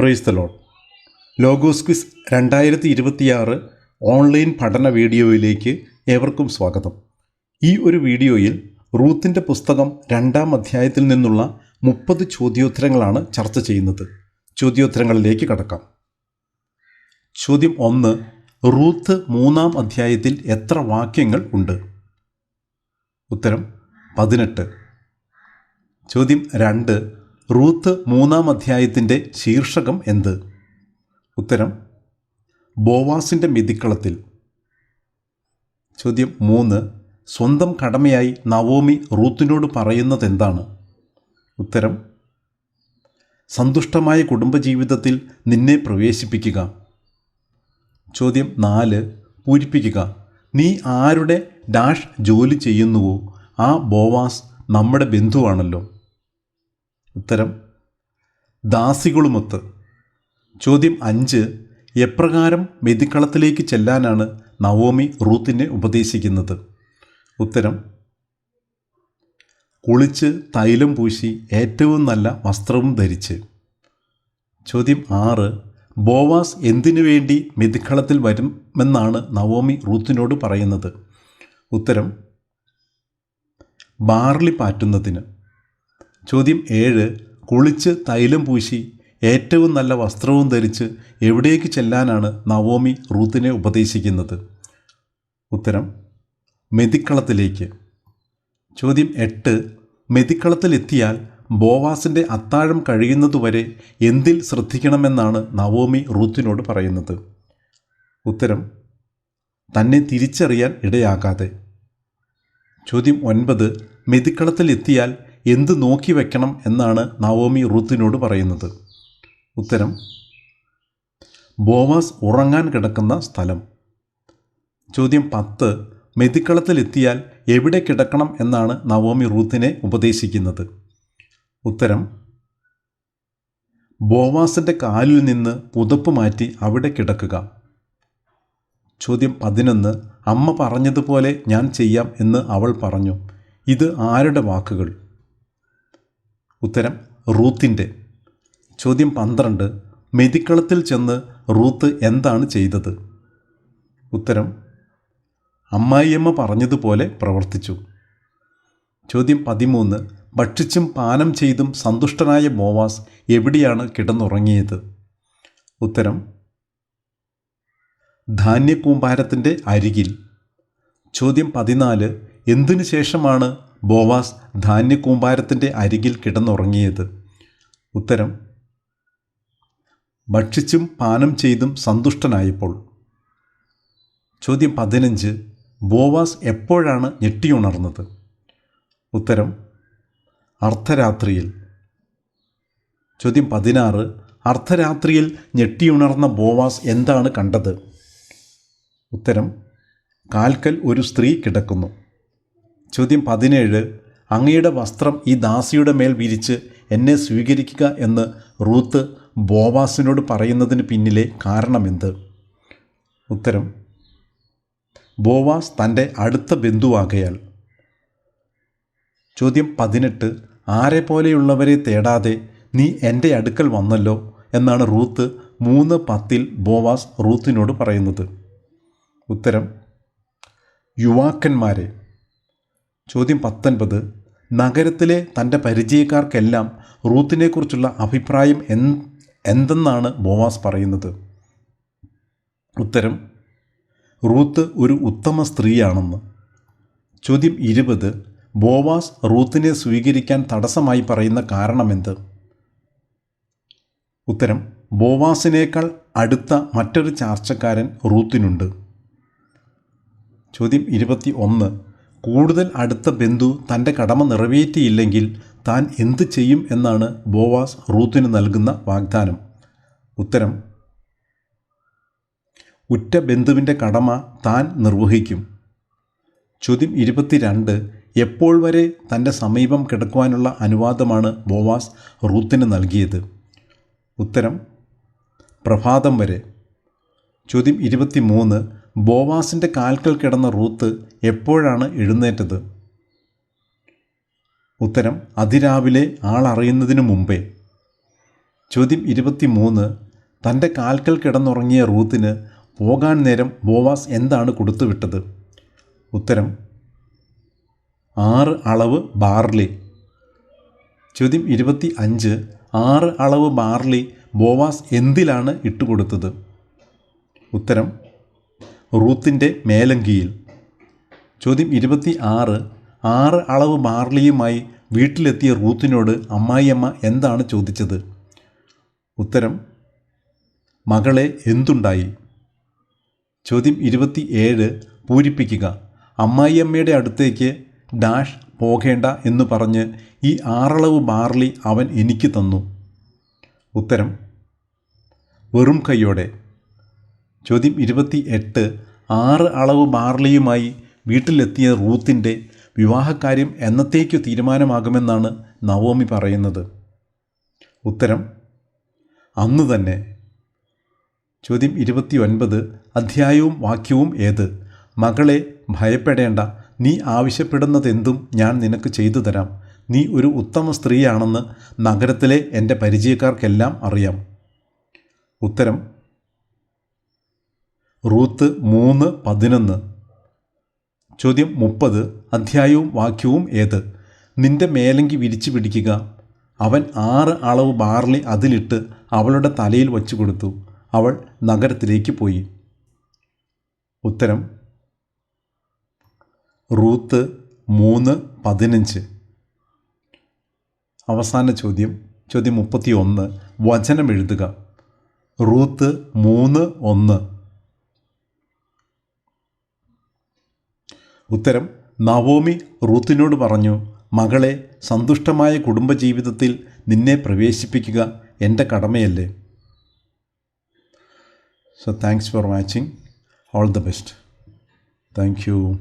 Praise the Lord Logos quiz രണ്ടായിരത്തി ഇരുപത്തിയാറ് online പഠന വീഡിയോയിലേക്ക് ഏവർക്കും സ്വാഗതം. ഈ ഒരു വീഡിയോയിൽ റൂത്തിന്റെ പുസ്തകം രണ്ടാം അധ്യായത്തിൽ നിന്നുള്ള മുപ്പത് ചോദ്യോത്തരങ്ങളാണ് ചർച്ച ചെയ്യുന്നത്. ചോദ്യോത്തരങ്ങളിലേക്ക് കടക്കാം. ചോദ്യം ഒന്ന് റൂത്ത് മൂന്നാം അധ്യായത്തിൽ എത്ര വാക്യങ്ങൾ ഉണ്ട്? ഉത്തരം പതിനെട്ട്. ചോദ്യം രണ്ട് റൂത്ത് മൂന്നാം അധ്യായത്തിന്റെ ശീർഷകം എന്ത്? ഉത്തരം ബോവാസിന്റെ മിതിക്കളത്തിൽ. ചോദ്യം മൂന്ന് സ്വന്തം കടമയായി നവോമി റൂത്തിനോട് പറയുന്നത് എന്താണ് ഉത്തരം സന്തുഷ്ടമായ കുടുംബജീവിതത്തിൽ നിന്നെ പ്രവേശിപ്പിക്കുക. ചോദ്യം നാല് പൂരിപ്പിക്കുക. നീ ആരുടെ ഡാഷ് ജോലി ചെയ്യുന്നുവോ? ആ ബോവാസ് നമ്മുടെ ബന്ധുവാണല്ലോ. ഉത്തരം ദാസികളുമൊത്ത്. ചോദ്യം അഞ്ച് എപ്രകാരം മെതിക്കളത്തിലേക്ക് ചെല്ലാനാണ് നവോമി റൂത്തിനെ ഉപദേശിക്കുന്നത്? ഉത്തരം കുളിച്ച് തൈലം പൂശി ഏറ്റവും നല്ല വസ്ത്രവും ധരിച്ച്. ചോദ്യം ആറ് ബോവാസ് എന്തിനു വേണ്ടി മെതിക്കളത്തിൽ വരുമെന്നാണ് നവോമി റൂത്തിനോട് പറയുന്നത്? ഉത്തരം ബാർലി പാറ്റുന്നതിന്. ചോദ്യം ഏഴ്. കുളിച്ച് തൈലം പൂശി. ഏറ്റവും നല്ല വസ്ത്രവും ധരിച്ച് എവിടേക്ക് ചെല്ലാനാണ് നവോമി റൂത്തിനെ ഉപദേശിക്കുന്നത്? ഉത്തരം മെതിക്കളത്തിലേക്ക്. ചോദ്യം എട്ട്. മെതിക്കളത്തിലെത്തിയാൽ ബോവാസിന്റെ അത്താഴം കഴിയുന്നതുവരെ എന്തിൽ ശ്രദ്ധിക്കണമെന്നാണ് നവോമി റൂത്തിനോട് പറയുന്നത്? ഉത്തരം തന്നെ തിരിച്ചറിയാൻ ഇടയാകാതെ. ചോദ്യം ഒൻപത്. മെതിക്കളത്തിലെത്തിയാൽ എന്ത് നോക്കി വെക്കണം എന്നാണ് നവോമി റൂത്തിനോട് പറയുന്നത്. ഉത്തരം ബോവാസ് ഉറങ്ങാൻ കിടക്കുന്ന സ്ഥലം. ചോദ്യം പത്ത് മെതിക്കളത്തിലെത്തിയാൽ എവിടെ കിടക്കണം എന്നാണ് നവോമി റൂത്തിനെ ഉപദേശിക്കുന്നത്. ഉത്തരം ബോവാസിന്റെ കാലിൽ നിന്ന് പുതപ്പ് മാറ്റി അവിടെ കിടക്കുക. ചോദ്യം പതിനൊന്ന് അമ്മ പറഞ്ഞതുപോലെ ഞാൻ ചെയ്യാം എന്ന് അവൾ പറഞ്ഞു. ഇത് ആരുടെ വാക്കുകൾ? ഉത്തരം റൂത്തിന്റെ ചോദ്യം പന്ത്രണ്ട് മെതിക്കളത്തിൽ ചെന്ന് റൂത്ത് എന്താണ് ചെയ്തത്? ഉത്തരം അമ്മായിയമ്മ പറഞ്ഞതുപോലെ പ്രവർത്തിച്ചു. ചോദ്യം പതിമൂന്ന് ഭക്ഷിച്ചും പാനം ചെയ്തും സന്തുഷ്ടനായ മോവാസ് എവിടെയാണ് കിടന്നുറങ്ങിയത്? ഉത്തരം ധാന്യക്കൂമ്പാരത്തിന്റെ അരികിൽ. ചോദ്യം പതിനാല് എന്തിനു ശേഷമാണ് ബോവാസ് ധാന്യക്കൂമ്പാരത്തിന്റെ അരികിൽ കിടന്നുറങ്ങിയത്. ഉത്തരം ഭക്ഷിച്ചും പാനം ചെയ്തും സന്തുഷ്ടനായപ്പോൾ. ചോദ്യം പതിനഞ്ച് ബോവാസ് എപ്പോഴാണ് ഞെട്ടിയുണർന്നത്? ഉത്തരം അർദ്ധരാത്രിയിൽ. ചോദ്യം പതിനാറ് അർദ്ധരാത്രിയിൽ ഞെട്ടിയുണർന്ന ബോവാസ് എന്താണ് കണ്ടത്? ഉത്തരം കാൽക്കൽ ഒരു സ്ത്രീ കിടക്കുന്നു. ചോദ്യം പതിനേഴ്. അങ്ങയുടെ വസ്ത്രം ഈ ദാസിയുടെ മേൽ വിരിച്ച് എന്നെ സ്വീകരിക്കുക എന്ന് റൂത്ത് ബോവാസിനോട് പറയുന്നതിന് പിന്നിലെ കാരണമെന്ത്? ഉത്തരം ബോവാസ് തന്റെ അടുത്ത ബന്ധുവാകയാൽ. ചോദ്യം പതിനെട്ട്. ആരെ പോലെയുള്ളവരെ തേടാതെ നീ എന്റെ അടുക്കൽ വന്നല്ലോ എന്നാണ് റൂത്ത് മൂന്ന് പത്തിൽ ബോവാസ് റൂത്തിനോട് പറയുന്നത്. ഉത്തരം യുവാക്കന്മാരെ. ചോദ്യം പത്തൊൻപത്. നഗരത്തിലെ തന്റെ പരിചയക്കാർക്കെല്ലാം റൂത്തിനെക്കുറിച്ചുള്ള അഭിപ്രായം എന്തെന്നാണ് ബോവാസ് പറയുന്നത്? ഉത്തരം റൂത്ത് ഒരു ഉത്തമ സ്ത്രീയാണെന്ന്. ചോദ്യം ഇരുപത്. ബോവാസ് റൂത്തിനെ സ്വീകരിക്കാൻ തടസ്സമായി പറയുന്ന കാരണമെന്ത്? ഉത്തരം ബോവാസിനേക്കാൾ അടുത്ത മറ്റൊരു ചാർച്ചക്കാരൻ റൂത്തിനുണ്ട്. ചോദ്യം ഇരുപത്തി ഒന്ന്. കൂടുതൽ അടുത്ത ബന്ധു തന്റെ കടമ നിറവേറ്റിയില്ലെങ്കിൽ താൻ എന്തു ചെയ്യും എന്നാണ് ബോവാസ് റൂത്തിന് നൽകുന്ന വാഗ്ദാനം. ഉത്തരം ഉറ്റ ബന്ധുവിന്റെ കടമ താൻ നിർവഹിക്കും. ചോദ്യം ഇരുപത്തിരണ്ട് എപ്പോൾ വരെ തന്റെ സമീപം കിടക്കുവാനുള്ള അനുവാദമാണ് ബോവാസ് റൂത്തിന് നൽകിയത്? ഉത്തരം പ്രഭാതം വരെ. ചോദ്യം ഇരുപത്തിമൂന്ന് ബോവാസിന്റെ കാൽക്കൽ കിടന്ന റൂത്ത് എപ്പോഴാണ് എഴുന്നേറ്റത്? ഉത്തരം അതിരാവിലെ ആളറിയുന്നതിനു മുമ്പേ. ചോദ്യം ഇരുപത്തി മൂന്ന് തന്റെ കാൽക്കൽ കിടന്നുറങ്ങിയ റൂത്തിന് പോകാൻ നേരം ബോവാസ് എന്താണ് കൊടുത്തുവിട്ടത്? ഉത്തരം ആറ് അളവ് ബാർലി. ചോദ്യം ഇരുപത്തി അഞ്ച് ആറ് അളവ് ബാർലി ബോവാസ് എന്തിലാണ് ഇട്ടുകൊടുത്തത്? ഉത്തരം റൂത്തിന്റെ മേലങ്കിയിൽ. ചോദ്യം ഇരുപത്തി ആറ്. ആറ് അളവ് ബാർലിയുമായി വീട്ടിലെത്തിയ റൂത്തിനോട് അമ്മായിയമ്മ എന്താണ് ചോദിച്ചത്? ഉത്തരം മകളെ എന്തുണ്ടായി? ചോദ്യം ഇരുപത്തി ഏഴ്. പൂരിപ്പിക്കുക. അമ്മായിയമ്മയുടെ അടുത്തേക്ക് ഡാഷ് പോകേണ്ട എന്ന് പറഞ്ഞ് ഈ ആറളവ് ബാർലി അവൻ എനിക്ക് തന്നു. ഉത്തരം വെറും കൈയോടെ. ചോദ്യം ഇരുപത്തി എട്ട് ആറ് അളവ് ബാർലിയുമായി വീട്ടിലെത്തിയ റൂത്തിന്റെ വിവാഹകാര്യം എന്നത്തേക്കു തീരുമാനമാകുമെന്നാണ് നവോമി പറയുന്നത്. ഉത്തരം അന്ന് തന്നെ. ചോദ്യം ഇരുപത്തി ഒൻപത് അധ്യായവും വാക്യവും ഏത്? മകളെ ഭയപ്പെടേണ്ട. നീ ആവശ്യപ്പെടുന്നതെന്തും ഞാൻ നിനക്ക് ചെയ്തു തരാം. നീ ഒരു ഉത്തമ സ്ത്രീയാണെന്ന് നഗരത്തിലെ എന്റെ പരിചയക്കാർക്കെല്ലാം അറിയാം. ഉത്തരം റൂത്ത് മൂന്ന് പതിനൊന്ന്. ചോദ്യം മുപ്പത്. അധ്യായവും വാക്യവും ഏത്? നിന്റെ മേലങ്കി വിരിച്ചു പിടിക്കുക. അവൻ ആറ് അളവ് ബാർലി അതിലിട്ട് അവളുടെ തലയിൽ വച്ചു കൊടുത്തു. അവൾ നഗരത്തിലേക്ക് പോയി. ഉത്തരം റൂത്ത് മൂന്ന് പതിനഞ്ച്. അവസാന ചോദ്യം. ചോദ്യം മുപ്പത്തി ഒന്ന് വചനം എഴുതുക. റൂത്ത് മൂന്ന് ഒന്ന്. ഉത്തരം നവോമി റൂത്തിനോട് പറഞ്ഞു മകളെ സന്തുഷ്ടമായ കുടുംബജീവിതത്തിൽ നിന്നെ പ്രവേശിപ്പിക്കുക എന്റെ കടമയല്ലേ. So thanks for watching all the best thank you